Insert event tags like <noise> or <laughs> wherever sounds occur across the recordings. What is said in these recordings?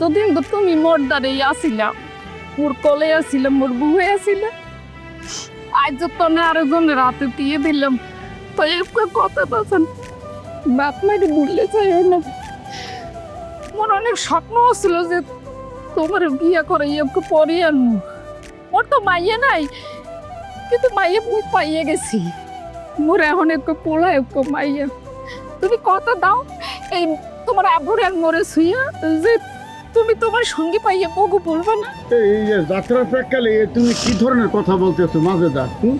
এতদিন তো তুমি মোর দ্বারে আসিলাম মোর কলে আসিলাম মোর বুয়ে আসিলাম আজ তো না আরেকজনের রাতে দিয়ে দিলাম। তো একটা কথা বাসন বাপ মায়ের বললে চাইও না। মোর অনেক স্বপ্ন ছিল যে তোমার বিয়ে করে একটু পরে আনব। মোর তো মাইয়ে নাই, কিন্তু মাইয়ে মুখ পাইয়ে গেছি। মোর এখন একটু পোলা একটু মাইয়ে। তুমি কথা দাও, এই তোমার আবুর এক মরে শুইয়া যে তুমি তোমার সঙ্গে পাইয়ে বগু বলব না? এই যে যাত্রার প্যাকালে তুমি কি ধরনের কথা বলতেছো মাজেদা হুম?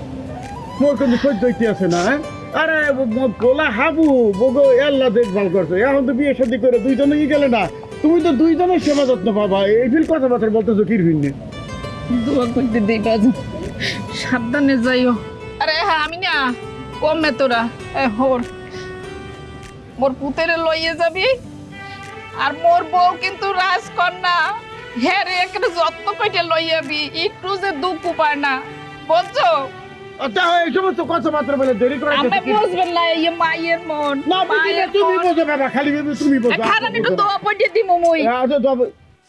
মোর কিন্তু সহ্য হইতে আছে না হ্যাঁ? আরে পোলা হাবু বগো আল্লাহ দেখভাল করছ। এখন তো বিয়ে শাদি করে দুইজনে কি গেলে না। তুমি তো দুইজনের সেবা যত্ন পাবা। এই ফিল কথাবার্তা বলতেছো কি ভিন্নে? দোয়া করতে দিবা সাবধানে যাইও। আরে হ্যাঁ আমি না কমে তোরা। এ হোর। মোর পুতেরে লইয়ে যাবি আর মোর বউ কিন্তু রাজকন্যা। হ্যাঁ রে একটা যত্ন কইতে লইয়াবি একটু যে দুঃখ পায় না। বলছো? এই সমস্ত কথাবার্তা বলে দেরি করে আমি বুঝবেন না এই মায়ের মন। না তুমি। বাবা খালি তুমি বোঝো খারাপ একটু দোয়া পড়িয়ে দিমু মুই। আচ্ছা,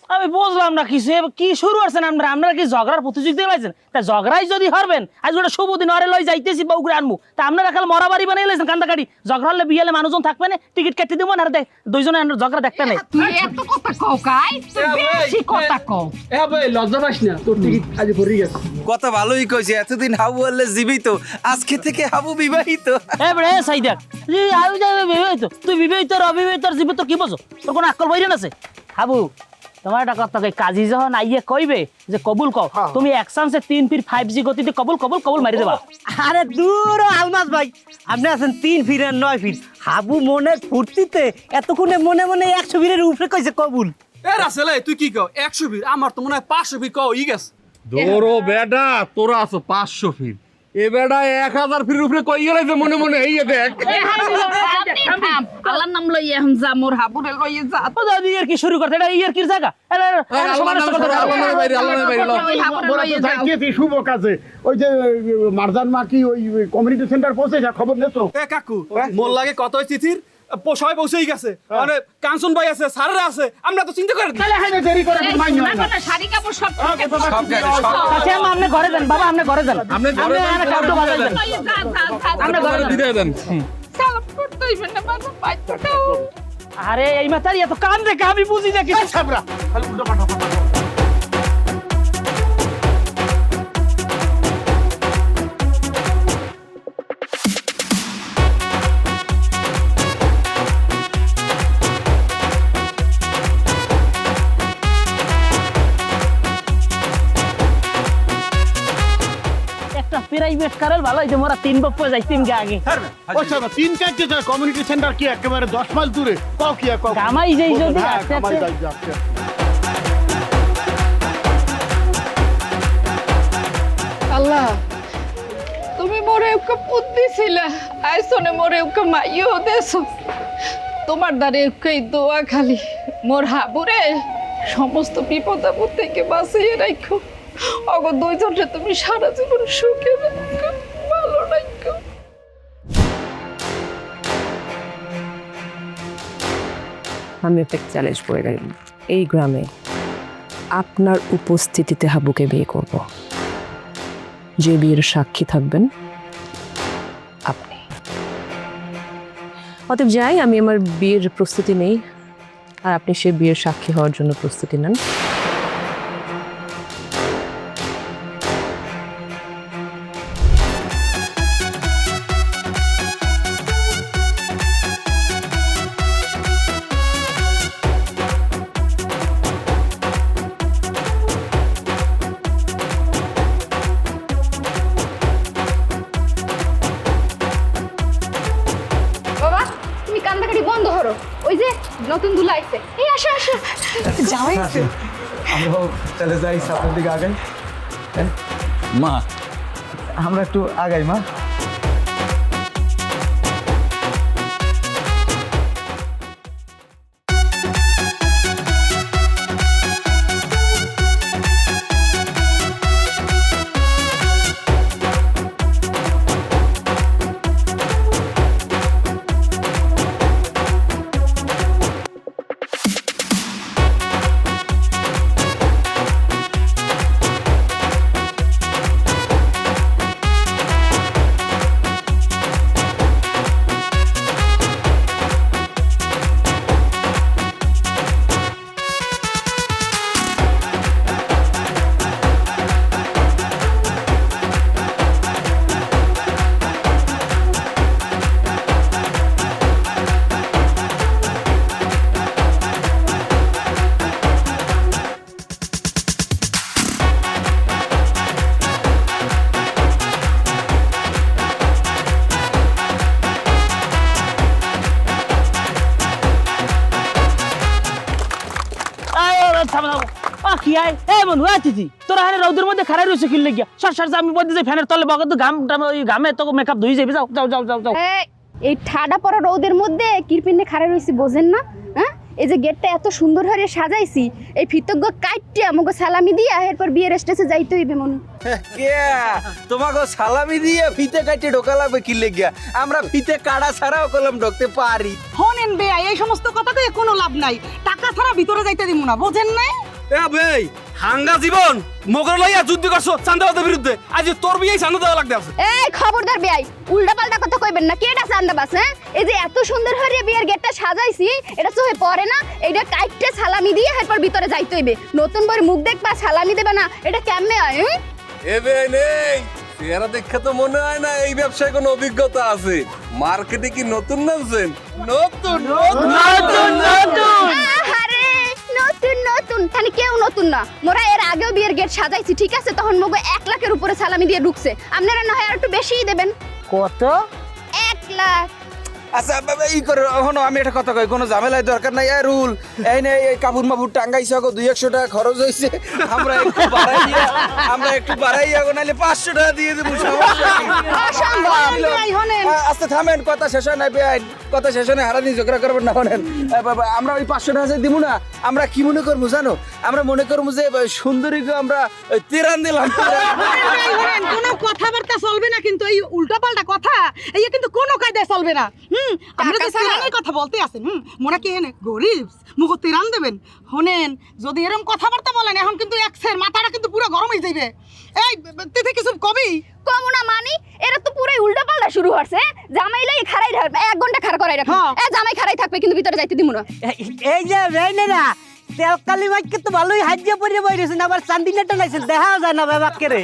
আমি বুঝলাম না কিছু কি শুরু করছেন আমরা আপনারা কি ঝগড়ার প্রতিযোগিতা লাইছেন তা ঝগড়াই যদি হারবেন আজ ওটা শুভ দিন আরে লই যাইতেছি বউগুড়ে আনমু। তা আপনারা খালি মরাবাড়ি বানিয়ে লাইছেন কান্দাকাটি। ঝগড়া হলে বিয়েলে মানুষজন থাকবে না টিকিট কেটে দিব না দেখ দুইজনে আমরা ঝগড়া দেখতে নেই। তুই এত কথা কও কাই? তুই বেশি কথা কও। এ ভাই লজ্জা পাইস না তোর টিকিট আজ ভরে গেছে। কথা ভালোই কইছে এতদিন হাবু বললে জীবিত আজকে থেকে হাবু বিবাহিত। এ বড়ে এ সাই দেখ আই যাবে বিবাহিত তুই বিবাহিত আর অবিবাহিত আর জীবিত কি বোঝো? তোর কোনো আকল বইরেন আছে? হাবু তোমার একটা কথা কই কাজী যখন আইয়ে কইবে যে কবুল কও তুমি এক চান্সে তিন ফির ফাইভ জি গতিতে কবুল কবুল কবুল মারি দেবা। আরে দূর আলমাস ভাই আপনি আছেন তিন ফির আর নয় ফির। হাবু মনের ফুর্তিতে এতক্ষণে মনে মনে একশো ফিরের উপরে কইছে কবুল। এ রাসেল তুই কি কও? একশো ভিড় আমার তো মনে হয় পাঁচশো ভিড় কও ই গেছে। দৌড়ো বেডা তোরা আছো পাঁচশো ফিট এক হাজার উপরে কই গেলে যে মনে মনে? এই দেখ। আল্লাহর নাম লইয়া এখন যা মোর হাবুরে লইয়া যা ও দাদি ইয়ার কি শুরু করতে এটা ইয়ার কি জায়গা? বাইরে বাইরে শুভ কাজে। ওই যে মারজান মা কি ওই কমিউনিটি সেন্টার পৌঁছে খবর নেছো এ কাকু মোর লাগে কত চিঠির? সবাই পৌঁছেই গেছে। মানে কাঞ্চন ভাই আছে স্যারেরা আছে আমরা তো চিন্তা করি তাহলে হাইনে দেরি করে এই মাইন্য না শাড়ি কাপড় সব সব গেছে। সব আচ্ছা আপনি ঘরে যান বাবা আপনি ঘরে যান। আপনি ঘরে যান, আপনি বাজার যান। আপনি ঘরে যান। করতে হইবে না বাবা আরে এই মাতারি এত কান দেখে আমি বুঝি না কিছু। সাবরা খালি উল্টো প্রাইভেট কারের ভালো হইতে মোরা তিন বপ্পে যাইতিম গে আগে। ওই সাবা, তিন চারটে যায় কমিউনিটি সেন্টার কি একেবারে দশ মাইল দূরে? কও কি কও কামাই যেই যদি হ্যাঁ, আস্তে আস্তে। আল্লাহ তুমি মোরে একটা বুদ্ধি ছিল আইসনে মোরে একটা মাইও দেছো। তোমার দ্বারে দোয়া খালি। মোর হাবুরে সমস্ত বিপদ আপদ থেকে বাঁচিয়ে রাখো। অগ দুইজনকে তুমি সারা জীবন সুখে আমি একটা চ্যালেঞ্জ করে গেলাম এই গ্রামে আপনার উপস্থিতিতে হাবুকে বিয়ে করব। যে বিয়ের সাক্ষী থাকবেন আপনি। অতএব যাই, আমি আমার বিয়ের প্রস্তুতি নেই। আর আপনি সে বিয়ের সাক্ষী হওয়ার জন্য প্রস্তুতি নেন। তাহলে যাই সামনের দিকে আগাই মা আমরা একটু আগাই মা কি আয় এ বন্ধু আছিছি তোরা হারে রৌদের মধ্যে খারাই রয়েছে কিনলে গিয়া সর সর আমি বলতে যাই ফ্যানের তলে বগত ঘাম ওই ঘামে তো মেকআপ ধুই যাবি যাও যাও যাও যাও যাও। এই, এই ঠাডা পড়া রোদের মধ্যে কিরপিনে খাড়া রইছি বোঝেন না? হ্যাঁ? এই যে গেটটা এত সুন্দর করে সাজাইছি এই ফিতজ্ঞ আমাকে সালামি দিয়া এরপর বিয়ের স্টেজে যাইতে হইবে মনে তোমাকে সালামি দিয়ে ফিতে কাটে ঢোকা লাগবে কি লেগিয়া? আমরা ফিতে কাটা ছাড়াও কলম ঢুকতে পারি। হনেন এই সমস্ত কথা কয়ে কোনো লাভ নাই। টাকা ছাড়া ভিতরে যাইতে দিব না বোঝেন নাই? এ ভাই হাঙ্গা জীবন মগর লইয়া যুদ্ধ করছ চান্দাবাদের বিরুদ্ধে। আজ তোর বিয়েই চান্দা দেওয়া লাগতে আছে এই খবরদার বেয়াই উল্টা পাল্টা কথা কইবেন না কেডা চান্দাবাস হ্যাঁ? এই যে এত সুন্দর করে বিয়ের গেটটা সাজাইছি এটা চোখে পড়ে না এইটা কাইটে সালামি দিয়ে এরপর ভিতরে যাইতে হইবে। নতুন বউর মুখ দেখবা সালামি দেবে না এটা কেমনে হয়? এবে নেই চেহারা দেখে তো মনে হয় না এই ব্যবসায় কোনো অভিজ্ঞতা আছে। মার্কেটে কি নতুন নামছেন? নতুন। নতুন নতুন। নতুন নতুন। খালি কেউ নতুন না। মোরা এর আগেও বিয়ের গেট সাজাইছি ঠিক আছে? তখন মগো এক লাখের উপরে সালামি দিয়ে ঢুকছে। আপনারা না হয় আর একটু বেশিই দেবেন। কত? এক লাখ। আচ্ছা ই করে হনো আমি একটা কথা কই কোনো ঝামেলায় দরকার নাই এই রুল এই নে এই কাপড় মাপুর টাঙ্গাইছে গো দুই একশো টাকা খরচ হয়েছে আমরা একটু বাড়াইয়া আমরা একটু বাড়াইয়া গো নাহলে পাঁচশো টাকা দিয়ে দেবো আস্তে থামেন কথা শেষ হয় না কথা শেষ হয় না হারা দিন ঝগড়া করবেন না হনেন। আমরা ওই পাঁচশো টাকা দিব না আমরা কি মনে করব জানো? আমরা মনে করব যে সুন্দরীকে আমরা তেরান দিলাম। কোনো কথাবার্তা চলবে না কিন্তু এই উল্টা পাল্টা কথা এই কিন্তু কোনো কায়দায় চলবে না হুম আমরা তো তেরানের কথা বলতে আছেন হুম মোরা কি হেনে গরিব মুখ তেরান দেবেন? হনেন যদি এরকম কথাবার্তা বলেন এখন কিন্তু এক্সের মাথাটা কিন্তু পুরো গরম হয়ে যাবে এই তেতে কিছু কবি? কম না মানি এরা তো পুরোই উল্টা পাল্টা শুরু হচ্ছে জামাইলাই খারাই রাখবে এক ঘণ্টা খাড়া করাই রাখবে। হ্যাঁ। এ জামাই খারাই থাকবে কিন্তু ভিতরে যাইতে দিমু না। এই যে বেইনেরা তেলকালি মাইকে তো ভালোই হাজিয়ে পড়ে বইরেছেন আবার চান্দিলেটা নাইছেন দেখা যায় না বাবাকে রে।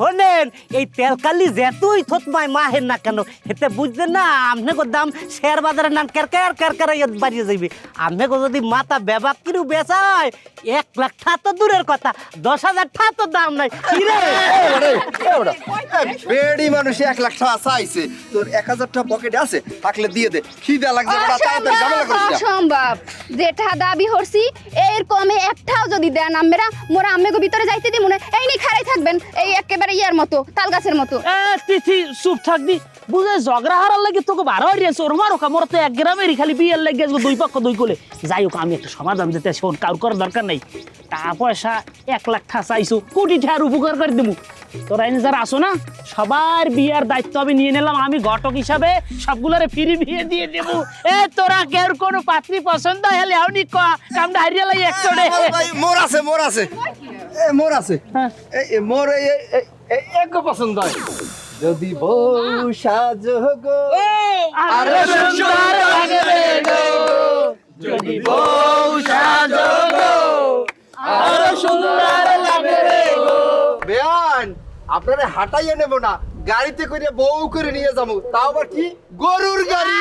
হনেন এই তেলকালি যেতই থত মাই মাহের না কেন হেতে বুঝছেন না আপনাকে দাম শেয়ার বাজারের নাম কেরকার কেরকার বাড়িয়ে যাইবে। আপনাকে যদি মাথা বেবাক কিরু বেচায় এক লাখ ঠা তো দূরের কথা দশ হাজার ঠা তো দাম নাই। কি বেড়ি মানুষ এক লাখ টাকা চাইছে তোর এক হাজার টাকা পকেটে আছে থাকলে দিয়ে দে। খিদা লাগছে। অসম্ভব যেটা দাবি হরছি এর কমে একটাও যদি দেন আমরা মোরা আম্মেগো ভিতরে যাইতে দিব না। এই নি খারাই থাকবেন, এই একেবারে ইয়ার মতো তাল গাছের মতো তিথি, চুপ থাকবি। বুঝে ঝগড়া হারার লাগে তোকে বারো হারিয়েছে ওর মারো মোর তো এক গ্রামেরই খালি বিয়ের লাগে দুই পক্ষ, দুই কোলে। যাই হোক, আমি একটা সমাধান দিতে শোন কাউর করার দরকার নাই। টাকা পয়সা এক লাখ ঠা চাইছো কোটি ঠার উপকার করে দেবো তোরা এনে যারা আসো না, সবার বিয়ার দায়িত্ব আমি নিয়ে নিলাম, আমি ঘটক হিসাবে সবগুলোরে ফ্রি বিয়ে দিয়ে দেবো এ, তোরা কেউ কোনো পাত্রী পছন্দ হলে ক, কামটা লাই একশোটে ভাই, মোর আছে মোর আছে। এ মোর আছে। হ্যাঁ। মোর এই এক পছন্দ হয়। যদি বউ সাজো গো আরে সুন্দর লাগে রে গো। যদি বউ সাজো গো আরে সুন্দর লাগে রে গো। বেয়ান আপনারা হাঁটাইয়ে নেব না। গাড়িতে করে বউ করে নিয়ে যাব। তাও আবার কি? গরুর গাড়ি।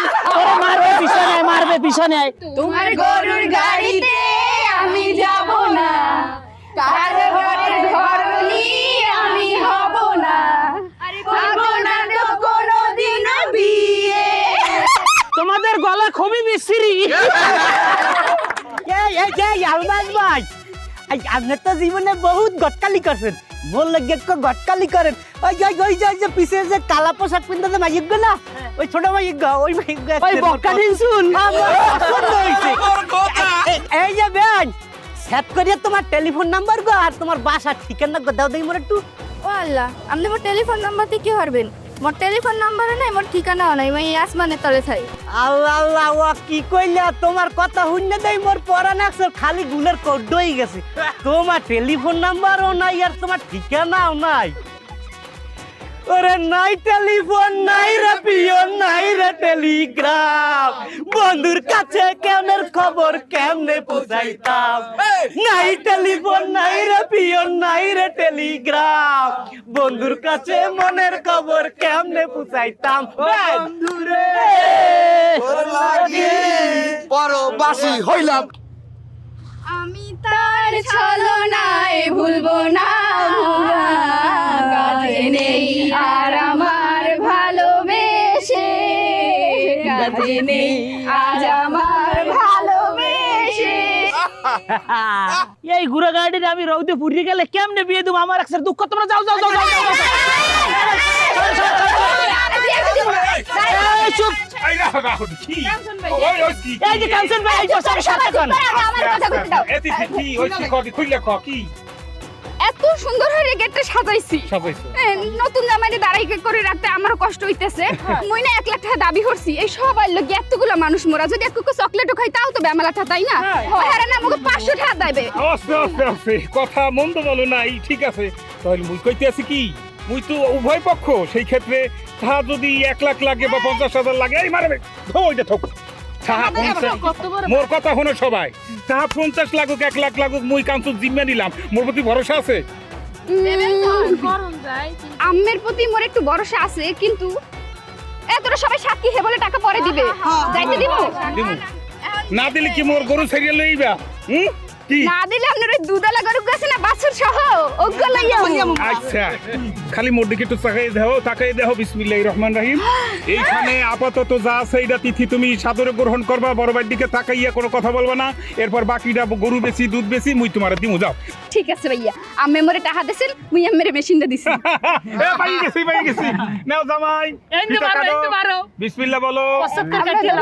মারবে পিছনে মারবে পিছনে। তোমার গরুর গাড়িতে যাব না। কার ঘরের ঘরনি আমি হব না। থাকব না তো কোনোদিনও বিয়ে। তোমাদের গলা খুবই বিশ্রী। এই এই এই আলমাস ভাই। এই আপনি তো জীবনে বহুত গটকালি করছেন। মোর লাগে একটু গটকালি করেন। ওই ওই ওই যে ওই যে পিছে যে কালা পোশাক পিনতে যে মাইক গো না? ওই ছোট মাইক গো ওই মাইক গো ওই বক্কা দিন শুন এই যে বেন সেট করিয়া তোমার টেলিফোন নাম্বার গো আর তোমার বাসা ঠিকানা গো দাও দেই মোর একটু। ও আল্লাহ আপনি মোর টেলিফোন নাম্বারতে কি হারবেন মোর টেলিফোন নাম্বারও নাই মোর ঠিকানাও নাই মই আসমানের তলে থাই। আল্লাহ আল্লাহ ও কি কইলা তোমার কথা শুনলে দেই মোর পরান আকসর খালি গুলের কড্ডই গেছে। তোমার টেলিফোন নাম্বারও নাই আর তোমার ঠিকানাও নাই। ওরে নাই টেলিফোন নাই রে পিয়ন নাই রে টেলিগ্রাম। বন্ধুর কাছে কেমনের খবর কেমনে পৌঁছাইতাম? নাই টেলিফোন নাই রে পিয়ন নাই রে টেলিগ্রাম। বন্ধুর কাছে মনের খবর কেমনে পৌঁছাইতাম? বন্ধুরে! পরবাসী হইলাম। আমি তার ছলনায় ভুলবো না। কাজে নেই। কাজে আজ আমার ভালোবেসে এই ঘুরে গাড়িতে আমি রৌদে পুরিয়ে গেলে কেমনে বিয়ে দেবো আমার একসাথে দুঃখ তোমরা যাও যাও যাও। চুপ এই যে কাঞ্চন ভাই এই যে আমার কথা বলতে দাও এত সুন্দর হয়ে গেটটা সাজাইছি। এ, নতুন জামাইরে দাঁড়াই করে রাখতে আমারও কষ্ট হইতেছে। মুই না এক লাখ টাকা দাবি করছি এই সবার লোক এতগুলো মানুষ মোরা যদি এক কুকু চকলেটও খাই তাও তো বেমালাটা তাই না? হ্যাঁ। না আমাকে পাঁচশো টাকা দেবে। আস্তে আস্তে আস্তে কথা মন্দ বলো নাই ঠিক আছে। তাহলে মুই কইতে আছি কি মুই তো উভয় পক্ষ সেই ক্ষেত্রে তাহা যদি এক লাখ লাগে বা পঞ্চাশ হাজার লাগে এই মারবে ধোইটা থোক তাহা পঞ্চাশ মোর কথা শোনো সবাই। তাহা পঞ্চাশ লাগুক এক লাখ লাগুক মুই কাঞ্চুর জিম্মা নিলাম। মোর প্রতি ভরসা আছে? আম্মের প্রতি মোর একটু ভরসা আছে কিন্তু এতটা সবাই সাক্ষী হে বলে টাকা পরে দিবে। যাইতে দিব? না দিলে কি মোর গরু ছেড়ে লইবা? হুম? না দিলে আপনার ওই দুধালা গরু গাছে না বাছুর সহ? ওগুলো লইয়া আচ্ছা খালি মোর দিকে একটু তাকাই দেও তাকাই দেও বিসমিল্লাহির রহমান রহিম। এইখানে আপাতত যা আছে এইটা তিথি তুমি সাদরে গ্রহণ করবা বড় ভাইয়ের দিকে তাকাইয়া কোনো কথা বলবা না। এরপর বাকিটা গরু বেশি দুধ বেশি মুই তোমার দিমু যাও। ঠিক আছে ভাইয়া আম্মে মোরে টাকা দিছেন মুই আম্মের মেশিনটা দিছি। <laughs> এ পাই গেছি পাই গেছি। নাও জামাই এই ফিতা মারো, এই কাটো। মারো। বিসমিল্লাহ বলো। সত্তর কাটিয়ে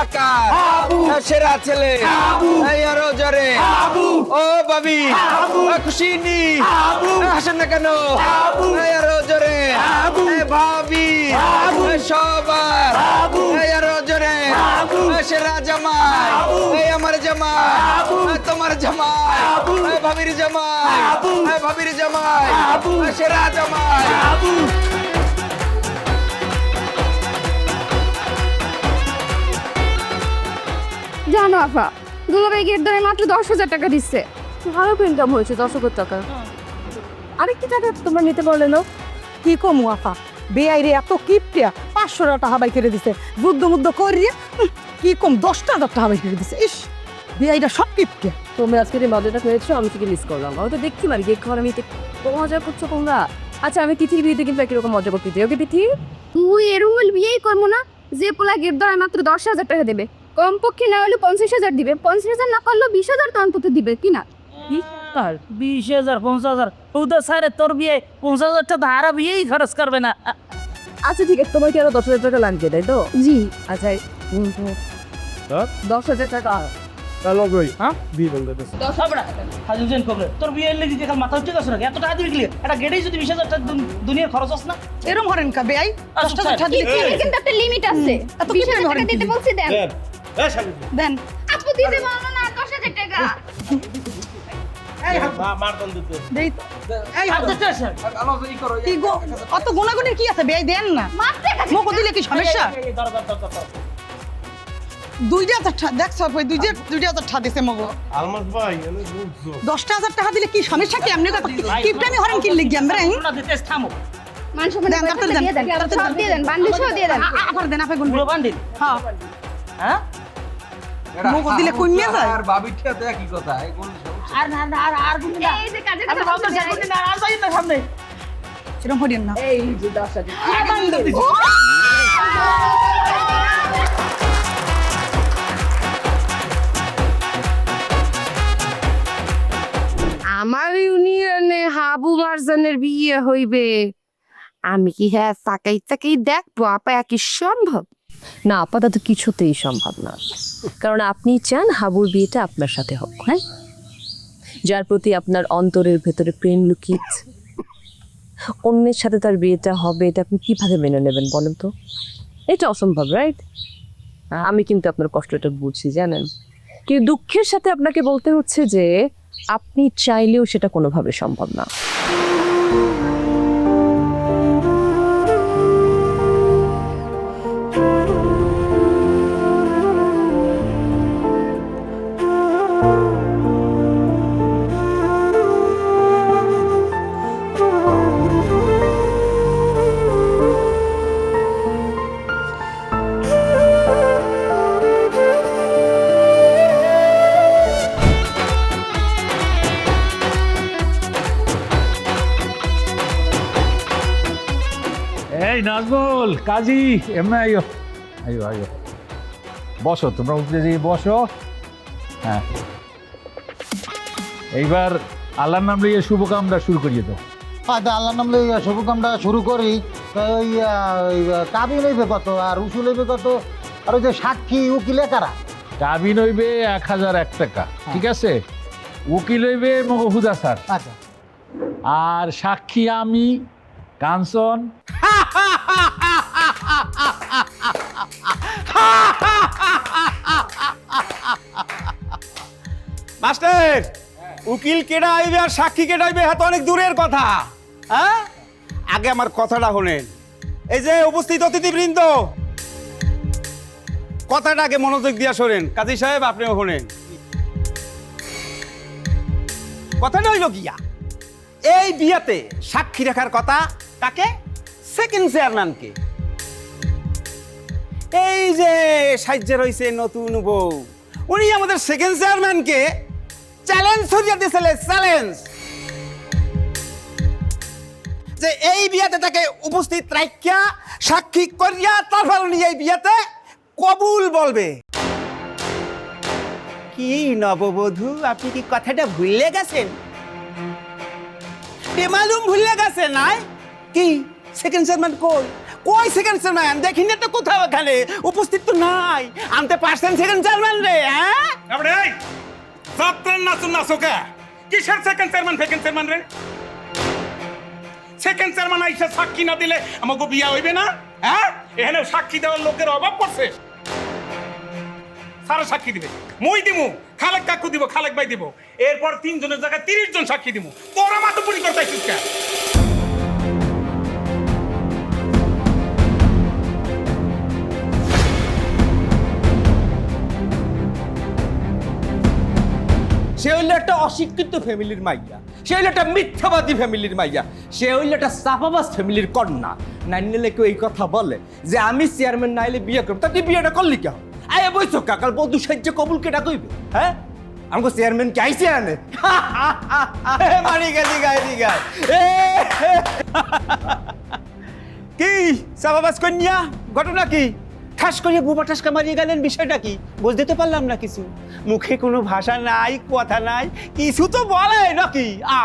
এলাকা সেরা ছেলে। এই আরও জোরে। ও বাবি খুশি নি হাসেন না কেন? এই আরও জোরে। ভাবি সবার। এই আরও জোরে। সেরা জামাই। এই আমার জামাই। তোমার জামাই। ভাবির জামাই। ভাবির জামাই। সেরা জামাই। জানো আফা দুলাভাই গেট ধরে মাত্র দশ হাজার টাকা দিচ্ছে। ভালো ইনকাম হয়েছে দশ হাজার টাকা। আরেকটি টাকা তোমরা নিতে পারলে না কি কমু আফা বেআইরে এত কিপটিয়া পাঁচশো টাকা হাবাই করে দিছে। বুদ্ধ মুদ্ধ করিয়ে কি কম দশটা হাজার টাকা হাবাই করে দিছে। ইস বেআইরা সব কিপটিয়া তোমরা আজকে এই মজাটা খেয়েছো আমি থেকে মিস করলাম। আমি তো দেখছি মানে কেক খাওয়ার আমি কত মজা করছ তোমরা। আচ্ছা আমি তিথির বিয়েতে কিন্তু একই রকম মজা করতে চাই। ওকে তিথি? তুই এরকম বিয়েই করব না যে পোলা গেট ধরে মাত্র দশ হাজার টাকা দেবে। কমপক্ষে না হলে পঞ্চাশ হাজার দিবে। পঞ্চাশ হাজার না করলেও বিশ হাজার তো অন্তত দিবে কি না? তার বিশ হাজার পঞ্চাশ হাজার। স্যারে তোর বিয়ে পঞ্চাশ হাজার টাকা ধারা বিয়েই খরচ করবে না। আচ্ছা ঠিক আছে তোমার কি আরও দশ হাজার টাকা লাগবে তাই তো? জি। আচ্ছা। দশ হাজার টাকা। হাজির জেন তোর বিয়ে লেগে যে মাথা ঠিক আছে নাকি? এত টাকা দিবি কি? একটা গেটেই যদি বিশ হাজার টাকা দুনিয়ার খরচ আছে না? এরম হরেন কা বেআই দশটা টাকা দিলে কিন্তু একটা লিমিট আছে। এত দিতে বলছি দেন। দেন। আপু দিতে বলো না দশ হাজার টাকা। দেই এই হাত- কি গো অত গুণাগুণের কি আছে? বেআই দেন না। মাত্র কাছে মুখ দিলে কি সমস্যা? দুইটা হাজার টাকা দেখ সব দুইটা দুইটা হাজার টাকা দিছে মগো। দশটা হাজার টাকা দিলে কি সমস্যা? কি এমনি কথা? কিপটামি হরেন কি লিখি আমরা হ্যাঁ? না দিতে থামো। মানুষ মানে দেন, তাড়াতাড়ি দেন, দিয়ে দেন তাড়াতাড়ি দেন। দিয়ে দেন বান্ডিল সহ দিয়ে দেন। আবার দেন আপে গুনবে। বান্ডিল? হ্যাঁ। হ্যাঁ? মুখ দিলে কইমে যায়। আর বাবির ঠেতে একই কথা? এগুলো সব আর না না আর আর গুনি না। এই যে কাজের আর বাবা বলতে গুনি না আর যাই না সামনে। এরকম হরিয়েন না। এই যে দশ হাজার আমার ইউনিয়নে হাবু মারজানের বিয়ে হইবে। আমি কি হ্যাঁ তাকাই তাকাই দেখব আপা কি সম্ভব? না, আপাতত কিছুতেই সম্ভব না। কারণ আপনি চান হাবুর বিয়েটা আপনার সাথে হোক হ্যাঁ? যার প্রতি আপনার অন্তরের ভেতরে প্রেম লুকিয়েছে অন্যের সাথে তার বিয়েটা হবে, এটা আপনি কীভাবে মেনে নেবেন বলেন তো? এটা অসম্ভব রাইট আমি কিন্তু আপনার কষ্টটা বুঝছি, জানেন? কিন্তু দুঃখের সাথে আপনাকে বলতে হচ্ছে যে, আপনি চাইলেও সেটা কোনোভাবে সম্ভব না। কাজী এমনি আইও আইও আইও বসো তোমরা উপরে যেয়ে বসো। হ্যাঁ। এইবার আল্লাহর নাম লইয়ে শুভ কামটা শুরু করিয়ে দাও। আচ্ছা আল্লাহ নাম লই শুভ কামটা শুরু করি। তো ওই কাবি লইবে কত? আর উসু লইবে কত? আর ওই যে সাক্ষী উকিলে কারা কাবিন হইবে এক হাজার এক টাকা ঠিক আছে? উকিল হইবে মগহুদা স্যার। আচ্ছা। আর সাক্ষী আমি কাঞ্চন। মাস্টার, উকিল কেডা আইবে আর সাক্ষী কেডা আইবে হ্যাঁ তো অনেক দূরের কথা। হ্যাঁ? আগে আমার কথাটা শোনেন। এই যে উপস্থিত অতিথিবৃন্দ, কথাটা আগে মনোযোগ দিয়া শোনেন। কাজী সাহেব, আপনিও শোনেন। কথাটা হইল গিয়া। এই বিয়াতে সাক্ষী রাখার কথা কাকে? সেকেন্ড চেয়ারম্যানকে এই যে সাহায্য রয়েছে নতুন বউ। উনি আমাদের সেকেন্ড চেয়ারম্যানকে চ্যালেঞ্জ ধরিয়ে দিয়েছিল চ্যালেঞ্জ যে এই বিয়াতে তাকে উপস্থিত রাখিয়া, সাক্ষী করিয়া তারপর উনি এই বিয়াতে কবুল বলবে। কি নববধূ, আপনি কি কথাটা ভুলে গেছেন? বেমালুম ভুলে গেছে নাই কি? সেকেন্ড চেয়ারম্যান কই? কই সেকেন্ড চেয়ারম্যান দেখি না তো কোথাও এখানে উপস্থিত তো নাই। আনতে পারছেন সেকেন্ড চেয়ারম্যান রে হ্যাঁ? তারপরে এই! যাত্রার নাচুন নাচোকা কিসের সেকেন্ড চেয়ারম্যান সেকেন্ড চেয়ারম্যান রে? সেকেন্ড চেয়ারম্যান আইসা সাক্ষী না দিলে আমাকে বিয়া হইবে না? হ্যাঁ? এখানে সাক্ষী দেওয়ার লোকের অভাব পড়ছে। সারা সাক্ষী দিবে। মুই দিমু, খালেক কাকু দিব, খালেক ভাই দিব। এরপর তিনজনের জায়গায় তিরিশ জন সাক্ষী দিব তোরা মাতুপুরি করতে সে হইল একটা অশিক্ষিত ফ্যামিলির মাইয়া সে হইল একটা মিথ্যাবাদী ফ্যামিলির মাইয়া সে হইল একটা সাফাবাস ফ্যামিলির কন্যা নাইলে কেউ এই কথা বলে যে আমি চেয়ারম্যান নাইলে বিয়ে করব তা তুই বিয়েটা করলি কেন আয় বইছ কাকাল বধু সাহায্য কবুল কেটা কইবে হ্যাঁ আমাকে চেয়ারম্যান কে আইসে আনে মারি গেলি গাইলি গাই কি সাবাবাস কন্যা ঘটনা কি ঠাস করে বোমা ঠাসকা মারিয়ে গেলেন, বিষয়টা কি? বুঝতে তো পারলাম না কিছু। মুখে কোনো ভাষা নাই, কথা নাই, কিছু তো বলে নাকি? আ